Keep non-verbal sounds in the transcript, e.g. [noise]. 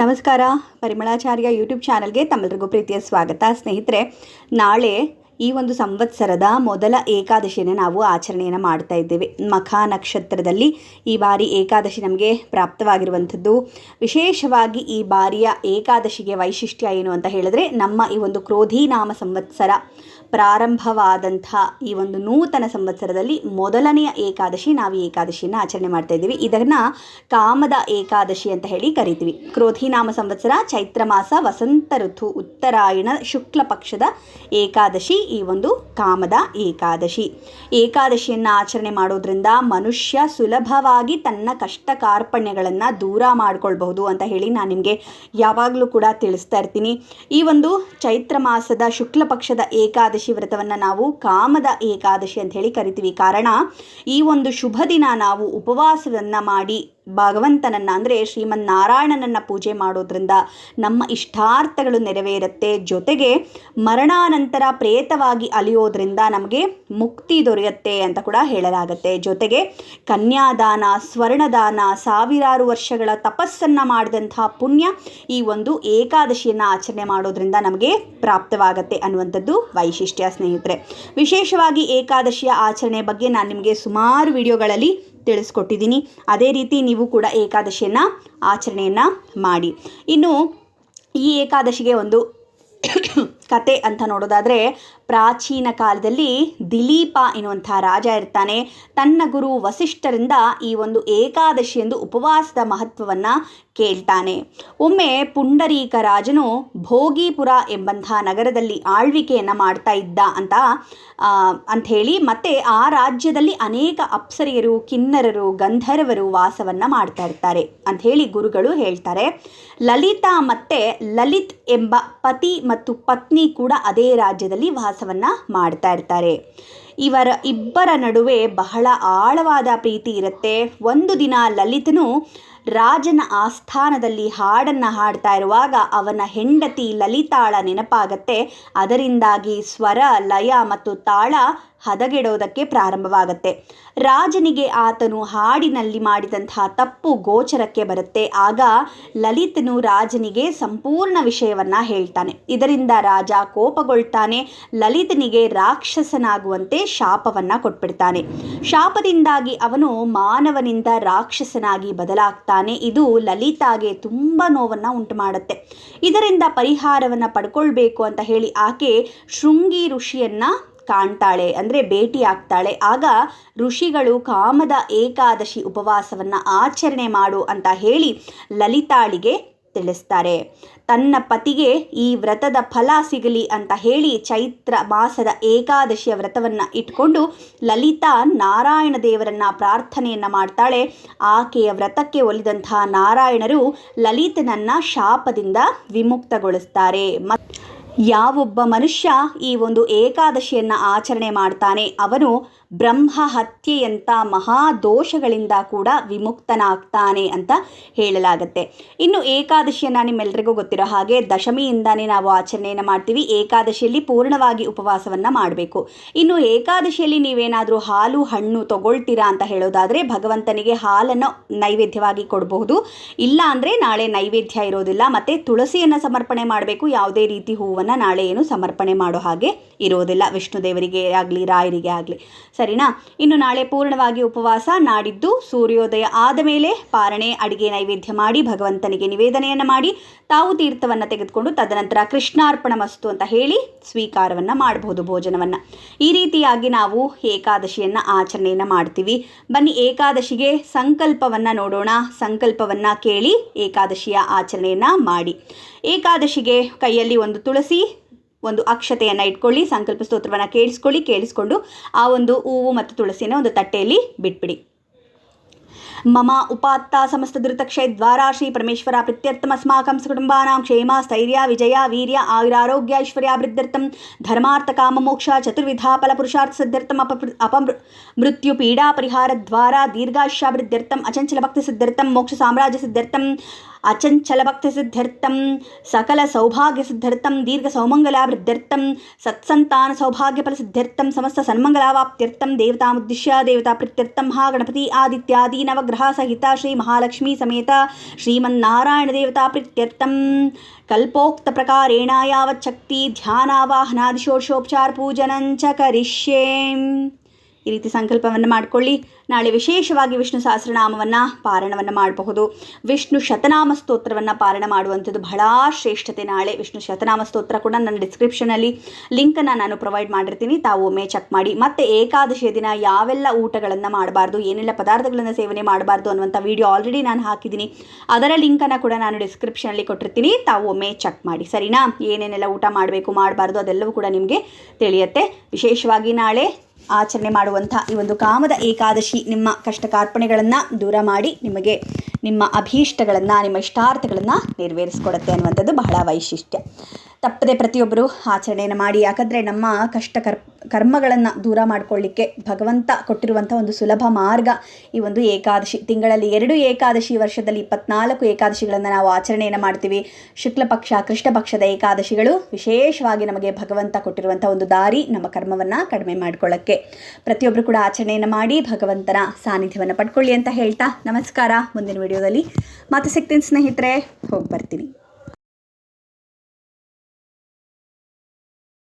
ನಮಸ್ಕಾರ. ಪರಿಮಳಾಚಾರ್ಯ ಯೂಟ್ಯೂಬ್ ಚಾನಲ್ಗೆ ತಮ್ಮೆಲ್ರಿಗೂ ಪ್ರೀತಿಯ ಸ್ವಾಗತ. ಸ್ನೇಹಿತರೆ ನಾಳೆ ಈ ಒಂದು ಸಂವತ್ಸರದ ಮೊದಲ ಏಕಾದಶಿಯನ್ನು ನಾವು ಆಚರಣೆಯನ್ನು ಮಾಡ್ತಾ ಇದ್ದೇವೆ. ಮಖ ನಕ್ಷತ್ರದಲ್ಲಿ ಈ ಬಾರಿ ಏಕಾದಶಿ ನಮಗೆ ಪ್ರಾಪ್ತವಾಗಿರುವಂಥದ್ದು. ವಿಶೇಷವಾಗಿ ಈ ಬಾರಿಯ ಏಕಾದಶಿಗೆ ವೈಶಿಷ್ಟ್ಯ ಏನು ಅಂತ ಹೇಳಿದ್ರೆ, ನಮ್ಮ ಈ ಒಂದು ಕ್ರೋಧಿ ನಾಮ ಸಂವತ್ಸರ ಪ್ರಾರಂಭವಾದಂಥ ಈ ಒಂದು ನೂತನ ಸಂವತ್ಸರದಲ್ಲಿ ಮೊದಲನೆಯ ಏಕಾದಶಿ ನಾವು ಈ ಏಕಾದಶಿಯನ್ನು ಆಚರಣೆ ಮಾಡ್ತಾ ಇದ್ದೀವಿ. ಇದನ್ನು ಕಾಮದ ಏಕಾದಶಿ ಅಂತ ಹೇಳಿ ಕರಿತೀವಿ. ಕ್ರೋಧಿ ನಾಮ ಸಂವತ್ಸರ ಚೈತ್ರ ಮಾಸ ವಸಂತ ಋತು ಉತ್ತರಾಯಣ ಶುಕ್ಲ ಪಕ್ಷದ ಏಕಾದಶಿ ಈ ಒಂದು ಕಾಮದ ಏಕಾದಶಿ. ಏಕಾದಶಿಯನ್ನು ಆಚರಣೆ ಮಾಡೋದ್ರಿಂದ ಮನುಷ್ಯ ಸುಲಭವಾಗಿ ತನ್ನ ಕಷ್ಟ ಕಾರ್ಪಣ್ಯಗಳನ್ನು ದೂರ ಮಾಡ್ಕೊಳ್ಬಹುದು ಅಂತ ಹೇಳಿ ನಾನು ನಿಮಗೆ ಯಾವಾಗಲೂ ಕೂಡ ತಿಳಿಸ್ತಾ ಇರ್ತೀನಿ. ಈ ಒಂದು ಚೈತ್ರ ಮಾಸದ ಶುಕ್ಲ ಪಕ್ಷದ ಏಕಾದಶಿ ವ್ರತವನ್ನು ನಾವು ಕಾಮದ ಏಕಾದಶಿ ಅಂತ ಹೇಳಿ ಕರಿತೀವಿ. ಕಾರಣ ಈ ಒಂದು ಶುಭ ದಿನ ನಾವು ಉಪವಾಸವನ್ನು ಮಾಡಿ ಭಗವಂತನನ್ನು, ಅಂದರೆ ಶ್ರೀಮನ್ ನಾರಾಯಣನನ್ನು ಪೂಜೆ ಮಾಡೋದ್ರಿಂದ ನಮ್ಮ ಇಷ್ಟಾರ್ಥಗಳು ನೆರವೇರುತ್ತೆ. ಜೊತೆಗೆ ಮರಣಾನಂತರ ಪ್ರೇತವಾಗಿ ಅಲಿಯೋದ್ರಿಂದ ನಮಗೆ ಮುಕ್ತಿ ದೊರೆಯುತ್ತೆ ಅಂತ ಕೂಡ ಹೇಳಲಾಗುತ್ತೆ. ಜೊತೆಗೆ ಕನ್ಯಾದಾನ, ಸ್ವರ್ಣದಾನ, ಸಾವಿರಾರು ವರ್ಷಗಳ ತಪಸ್ಸನ್ನು ಮಾಡಿದಂತಹ ಪುಣ್ಯ ಈ ಒಂದು ಏಕಾದಶಿಯನ್ನು ಆಚರಣೆ ಮಾಡೋದ್ರಿಂದ ನಮಗೆ ಪ್ರಾಪ್ತವಾಗುತ್ತೆ ಅನ್ನುವಂಥದ್ದು ವೈಶಿಷ್ಟ್ಯ ಸ್ನೇಹಿತರೆ. ವಿಶೇಷವಾಗಿ ಏಕಾದಶಿಯ ಆಚರಣೆ ಬಗ್ಗೆ ನಾನು ನಿಮಗೆ ಸುಮಾರು ವಿಡಿಯೋಗಳಲ್ಲಿ ತಿಳಿಸ್ಕೊಟ್ಟಿದ್ದೀನಿ. ಅದೇ ರೀತಿ ನೀವು ಕೂಡ ಏಕಾದಶಿಯನ್ನು, ಆಚರಣೆಯನ್ನು ಮಾಡಿ. ಇನ್ನು ಈ ಏಕಾದಶಿಗೆ ಒಂದು [coughs] ಕತೆ ಅಂತ ನೋಡೋದಾದರೆ ಪ್ರಾಚೀನ ಕಾಲದಲ್ಲಿ ದಿಲೀಪ ಎನ್ನುವಂಥ ರಾಜ ಇರ್ತಾನೆ. ತನ್ನ ಗುರು ವಸಿಷ್ಠರಿಂದ ಈ ಒಂದು ಏಕಾದಶಿ ಎಂದು ಉಪವಾಸದ ಮಹತ್ವವನ್ನು ಕೇಳ್ತಾನೆ. ಒಮ್ಮೆ ಪುಂಡರೀಕ ರಾಜನು ಭೋಗಿಪುರ ಎಂಬಂಥ ನಗರದಲ್ಲಿ ಆಳ್ವಿಕೆಯನ್ನು ಮಾಡ್ತಾ ಇದ್ದ ಅಂತ ಅಂಥೇಳಿ ಮತ್ತೆ ಆ ರಾಜ್ಯದಲ್ಲಿ ಅನೇಕ ಅಪ್ಸರಿಯರು, ಕಿನ್ನರರು, ಗಂಧರ್ವರು ವಾಸವನ್ನು ಮಾಡ್ತಾ ಇರ್ತಾರೆ ಅಂಥೇಳಿ ಗುರುಗಳು ಹೇಳ್ತಾರೆ. ಲಲಿತಾ ಮತ್ತು ಲಲಿತ್ ಎಂಬ ಪತಿ ಮತ್ತು ಪತ್ನಿ ಕೂಡ ಅದೇ ರಾಜ್ಯದಲ್ಲಿ ವಾಸವನ್ನು ಮಾಡ್ತಾ ಇರ್ತಾರೆ. ಇವರ ಇಬ್ಬರ ನಡುವೆ ಬಹಳ ಆಳವಾದ ಪ್ರೀತಿ ಇರುತ್ತೆ. ಒಂದು ದಿನ ಲಲಿತನು ರಾಜನ ಆಸ್ಥಾನದಲ್ಲಿ ಹಾಡನ್ನು ಹಾಡ್ತಾ ಇರುವಾಗ ಅವನ ಹೆಂಡತಿ ಲಲಿತಾಳ ನೆನಪಾಗತ್ತೆ. ಅದರಿಂದಾಗಿ ಸ್ವರ, ಲಯ ಮತ್ತು ತಾಳ ಹದಗೆಡೋದಕ್ಕೆ ಪ್ರಾರಂಭವಾಗತ್ತೆ. ರಾಜನಿಗೆ ಆತನು ಹಾಡಿನಲ್ಲಿ ಮಾಡಿದಂತಹ ತಪ್ಪು ಗೋಚರಕ್ಕೆ ಬರುತ್ತೆ. ಆಗ ಲಲಿತನು ರಾಜನಿಗೆ ಸಂಪೂರ್ಣ ವಿಷಯವನ್ನು ಹೇಳ್ತಾನೆ. ಇದರಿಂದ ರಾಜ ಕೋಪಗೊಳ್ತಾನೆ. ಲಲಿತನಿಗೆ ರಾಕ್ಷಸನಾಗುವಂತೆ ಶಾಪವನ್ನು ಕೊಟ್ಬಿಡ್ತಾನೆ. ಶಾಪದಿಂದಾಗಿ ಅವನು ಮಾನವನಿಂದ ರಾಕ್ಷಸನಾಗಿ ಬದಲಾಗ್ತಾನೆ. ಇದು ಲಲಿತಾಗೆ ತುಂಬ ನೋವನ್ನು ಉಂಟು ಮಾಡುತ್ತೆ ಇದರಿಂದ ಪರಿಹಾರವನ್ನು ಪಡ್ಕೊಳ್ಬೇಕು ಅಂತ ಹೇಳಿ ಆಕೆ ಶೃಂಗಿ ಋಷಿಯನ್ನು ಕಾಣ್ತಾಳೆ, ಅಂದರೆ ಭೇಟಿ ಆಗ್ತಾಳೆ. ಆಗ ಋಷಿಗಳು ಕಾಮದ ಏಕಾದಶಿ ಉಪವಾಸವನ್ನು ಆಚರಣೆ ಮಾಡು ಅಂತ ಹೇಳಿ ಲಲಿತಾಳಿಗೆ ತಿಳಿಸ್ತಾರೆ. ತನ್ನ ಪತಿಗೆ ಈ ವ್ರತದ ಫಲ ಸಿಗಲಿ ಅಂತ ಹೇಳಿ ಚೈತ್ರ ಮಾಸದ ಏಕಾದಶಿಯ ವ್ರತವನ್ನು ಇಟ್ಕೊಂಡು ಲಲಿತಾ ನಾರಾಯಣ ದೇವರನ್ನ ಪ್ರಾರ್ಥನೆಯನ್ನು ಮಾಡ್ತಾಳೆ. ಆಕೆಯ ವ್ರತಕ್ಕೆ ಒಲಿದಂತಹ ನಾರಾಯಣರು ಲಲಿತನನ್ನ ಶಾಪದಿಂದ ವಿಮುಕ್ತಗೊಳಿಸ್ತಾರೆ. ಮತ್ತು ಯಾವೊಬ್ಬ ಮನುಷ್ಯ ಈ ಒಂದು ಏಕಾದಶಿಯನ್ನು ಆಚರಣೆ ಮಾಡ್ತಾನೆ, ಅವನು ಬ್ರಹ್ಮ ಹತ್ಯೆಯಂಥ ಮಹಾದೋಷಗಳಿಂದ ಕೂಡ ವಿಮುಕ್ತನಾಗ್ತಾನೆ ಅಂತ ಹೇಳಲಾಗತ್ತೆ. ಇನ್ನು ಏಕಾದಶಿಯನ್ನು ನಿಮ್ಮೆಲ್ಲರಿಗೂ ಗೊತ್ತಿರೋ ಹಾಗೆ ದಶಮಿಯಿಂದಾನೇ ನಾವು ಆಚರಣೆಯನ್ನು ಮಾಡ್ತೀವಿ, ಏಕಾದಶಿಯಲ್ಲಿ ಪೂರ್ಣವಾಗಿ ಉಪವಾಸವನ್ನು ಮಾಡಬೇಕು. ಇನ್ನು ಏಕಾದಶಿಯಲ್ಲಿ ನೀವೇನಾದರೂ ಹಾಲು, ಹಣ್ಣು ತಗೊಳ್ತೀರಾ ಅಂತ ಹೇಳೋದಾದರೆ ಭಗವಂತನಿಗೆ ಹಾಲನ್ನು ನೈವೇದ್ಯವಾಗಿ ಕೊಡಬಹುದು. ಇಲ್ಲ ಅಂದರೆ ನಾಳೆ ನೈವೇದ್ಯ ಇರೋದಿಲ್ಲ, ಮತ್ತು ತುಳಸಿಯನ್ನು ಸಮರ್ಪಣೆ ಮಾಡಬೇಕು, ಯಾವುದೇ ರೀತಿ ಹೂವನ್ನು ನಾಳೆ ಏನು ಸಮರ್ಪಣೆ ಮಾಡೋ ಹಾಗೆ ಇರೋದಿಲ್ಲ ವಿಷ್ಣು ದೇವರಿಗೆ ಆಗಲಿ, ರಾಯರಿಗೆ ಆಗಲಿ. ಸರಿನಾ? ಇನ್ನು ನಾಳೆ ಪೂರ್ಣವಾಗಿ ಉಪವಾಸ ನಾಡಿದ್ದು ಸೂರ್ಯೋದಯ ಆದ ಮೇಲೆ ಪಾರಣೆ, ಅಡಿಗೆ, ನೈವೇದ್ಯ ಮಾಡಿ ಭಗವಂತನಿಗೆ ನಿವೇದನೆಯನ್ನು ಮಾಡಿ ತಾವು ತೀರ್ಥವನ್ನು ತೆಗೆದುಕೊಂಡು ತದನಂತರ ಕೃಷ್ಣಾರ್ಪಣ ಮಸ್ತು ಅಂತ ಹೇಳಿ ಸ್ವೀಕಾರವನ್ನು ಮಾಡಬಹುದು ಭೋಜನವನ್ನು. ಈ ರೀತಿಯಾಗಿ ನಾವು ಏಕಾದಶಿಯನ್ನು ಆಚರಣೆಯನ್ನು ಮಾಡ್ತೀವಿ. ಬನ್ನಿ ಏಕಾದಶಿಗೆ ಸಂಕಲ್ಪವನ್ನು ನೋಡೋಣ. ಸಂಕಲ್ಪವನ್ನು ಕೇಳಿ ಏಕಾದಶಿಯ ಆಚರಣೆಯನ್ನು ಮಾಡಿ. ಏಕಾದಶಿಗೆ ಕೈಯಲ್ಲಿ ಒಂದು ತುಳಸಿ ಒಂದು ಅಕ್ಷತೆಯನ್ನು ಇಟ್ಕೊಳ್ಳಿ, ಸಂಕಲ್ಪ ಸ್ತೋತ್ರವನ್ನು ಕೇಳಿಸ್ಕೊಳ್ಳಿ, ಕೇಳಿಸ್ಕೊಂಡು ಆ ಒಂದು ಹೂವು ಮತ್ತು ತುಳಸಿನ ಒಂದು ತಟ್ಟೆಯಲ್ಲಿ ಬಿಟ್ಬಿಡಿ. ಮಮ ಉಪಾತ್ತ ಸಮಸ್ತ ಧೃತಕ್ಷಯ ದ್ವಾರಾ ಶ್ರೀ ಪರಮೇಶ್ವರ ಪ್ರೀತ್ಯರ್ಥಮಸ್ಮಾಕಂ ಕುಟುಂಬಾನಾಂ ಕ್ಷೇಮ ಸ್ಥೈರ್ಯ ವಿಜಯ ವೀರ್ಯ ಆಯುರಾರೋಗ್ಯ ಐಶ್ವರ್ಯಾಭಿವೃದ್ಧರ್ಥಂ ಧರ್ಮಾರ್ಥ ಕಾಮ ಮೋಕ್ಷ ಚತುರ್ವಿಧ ಫಲ ಪುರುಷಾರ್ಥ ಸಿದ್ಧರ್ಥಂ ಅಪ ಅಪ ಮೃತ್ಯು ಪೀಡಾ ಪರಿಹಾರ ದ್ವಾರ ದೀರ್ಘಾಶ್ಯಾಭಿವೃದ್ಧರ್ಥಂ ಅಚಂಚಲ ಭಕ್ತಿ ಸಿದ್ಧರ್ಥಂ ಮೋಕ್ಷ ಸಾಮ್ರಾಜ್ಯ ಸಿದ್ಧರ್ಥಂ ಅಚಂಚಲ ಭಕ್ತಿ ಸಿದ್ಧರ್ಥಂ ಸಕಲ ಸೌಭಾಗ್ಯ ಸಿದ್ಧರ್ಥಂ ದೀರ್ಘ ಸೌಮಂಗಲಾಭಿವೃದ್ಧರ್ಥಂ ಸತ್ಸಂತಾನ ಸೌಭಾಗ್ಯ ಫಲ ಸಿದ್ಧರ್ಥಂ ಸಮಸ್ತ ಸನ್ಮಂಗಲಾವಾಪ್ತ್ಯರ್ಥಂ ದೇವತಾಮುದ್ದೇಶ್ಯ ದೇವತಾ ಪ್ರೀತ್ಯರ್ಥಂ ಮಹಾ ಈ ರೀತಿ ಸಂಕಲ್ಪವನ್ನು ಮಾಡಿಕೊಳ್ಳಿ. ನಾಳೆ ವಿಶೇಷವಾಗಿ ವಿಷ್ಣು ಸಹಸ್ರನಾಮವನ್ನು ಪಾರಣವನ್ನು ಮಾಡಬಹುದು. ವಿಷ್ಣು ಶತನಾಮ ಸ್ತೋತ್ರವನ್ನು ಪಾರಣ ಮಾಡುವಂಥದ್ದು ಬಹಳ ಶ್ರೇಷ್ಠತೆ ನಾಳೆ. ವಿಷ್ಣು ಶತನಾಮ ಸ್ತೋತ್ರ ಕೂಡ ನನ್ನ ಡಿಸ್ಕ್ರಿಪ್ಷನಲ್ಲಿ ಲಿಂಕನ್ನು ನಾನು ಪ್ರೊವೈಡ್ ಮಾಡಿರ್ತೀನಿ. ತಾವು ಒಮ್ಮೆ ಚೆಕ್ ಮಾಡಿ. ಮತ್ತು ಏಕಾದಶಿಯ ದಿನ ಯಾವೆಲ್ಲ ಊಟಗಳನ್ನು ಮಾಡಬಾರ್ದು, ಏನೆಲ್ಲ ಪದಾರ್ಥಗಳನ್ನು ಸೇವನೆ ಮಾಡಬಾರ್ದು ಅನ್ನುವಂಥ ವಿಡಿಯೋ ಆಲ್ರೆಡಿ ನಾನು ಹಾಕಿದ್ದೀನಿ. ಅದರ ಲಿಂಕನ್ನು ಕೂಡ ನಾನು ಡಿಸ್ಕ್ರಿಪ್ಷನಲ್ಲಿ ಕೊಟ್ಟಿರ್ತೀನಿ. ತಾವು ಒಮ್ಮೆ ಚೆಕ್ ಮಾಡಿ. ಸರಿನಾ? ಏನೇನೆಲ್ಲ ಊಟ ಮಾಡಬೇಕು, ಮಾಡಬಾರ್ದು ಅದೆಲ್ಲವೂ ಕೂಡ ನಿಮಗೆ ತಿಳಿಯುತ್ತೆ. ವಿಶೇಷವಾಗಿ ನಾಳೆ ಆಚರಣೆ ಮಾಡುವಂಥ ಈ ಒಂದು ಕಾಮದ ಏಕಾದಶಿ ನಿಮ್ಮ ಕಷ್ಟ ಕಾರ್ಪಣೆಗಳನ್ನು ದೂರ ಮಾಡಿ ನಿಮಗೆ ನಿಮ್ಮ ಅಭೀಷ್ಟಗಳನ್ನು, ನಿಮ್ಮ ಇಷ್ಟಾರ್ಥಗಳನ್ನು ನೆರವೇರಿಸ್ಕೊಡುತ್ತೆ ಅನ್ನುವಂಥದ್ದು ಬಹಳ ವೈಶಿಷ್ಟ್ಯ. ತಪ್ಪದೆ ಪ್ರತಿಯೊಬ್ಬರು ಆಚರಣೆಯನ್ನು ಮಾಡಿ, ಯಾಕಂದರೆ ನಮ್ಮ ಕಷ್ಟ ಕರ್, ಕರ್ಮಗಳನ್ನು ದೂರ ಮಾಡಿಕೊಳ್ಳಿಕ್ಕೆ ಭಗವಂತ ಕೊಟ್ಟಿರುವಂಥ ಒಂದು ಸುಲಭ ಮಾರ್ಗ ಈ ಒಂದು ಏಕಾದಶಿ. ತಿಂಗಳಲ್ಲಿ ಎರಡು ಏಕಾದಶಿ, ವರ್ಷದಲ್ಲಿ ಇಪ್ಪತ್ನಾಲ್ಕು ಏಕಾದಶಿಗಳನ್ನು ನಾವು ಆಚರಣೆಯನ್ನು ಮಾಡ್ತೀವಿ. ಶುಕ್ಲ ಪಕ್ಷ ಕೃಷ್ಣ ಪಕ್ಷದ ಏಕಾದಶಿಗಳು ವಿಶೇಷವಾಗಿ ನಮಗೆ ಭಗವಂತ ಕೊಟ್ಟಿರುವಂಥ ಒಂದು ದಾರಿ ನಮ್ಮ ಕರ್ಮವನ್ನು ಕಡಿಮೆ ಮಾಡಿಕೊಳ್ಳೋಕ್ಕೆ. ಪ್ರತಿಯೊಬ್ಬರು ಕೂಡ ಆಚರಣೆಯನ್ನು ಮಾಡಿ ಭಗವಂತನ ಸಾನ್ನಿಧ್ಯವನ್ನು ಪಡ್ಕೊಳ್ಳಿ ಅಂತ ಹೇಳ್ತಾ ನಮಸ್ಕಾರ. ಮುಂದಿನ ವಿಡಿಯೋದಲ್ಲಿ ಮತ್ತೆ ಸಿಗ್ತೀನಿ ಸ್ನೇಹಿತರೆ, ಹೋಗಿ ಬರ್ತೀನಿ.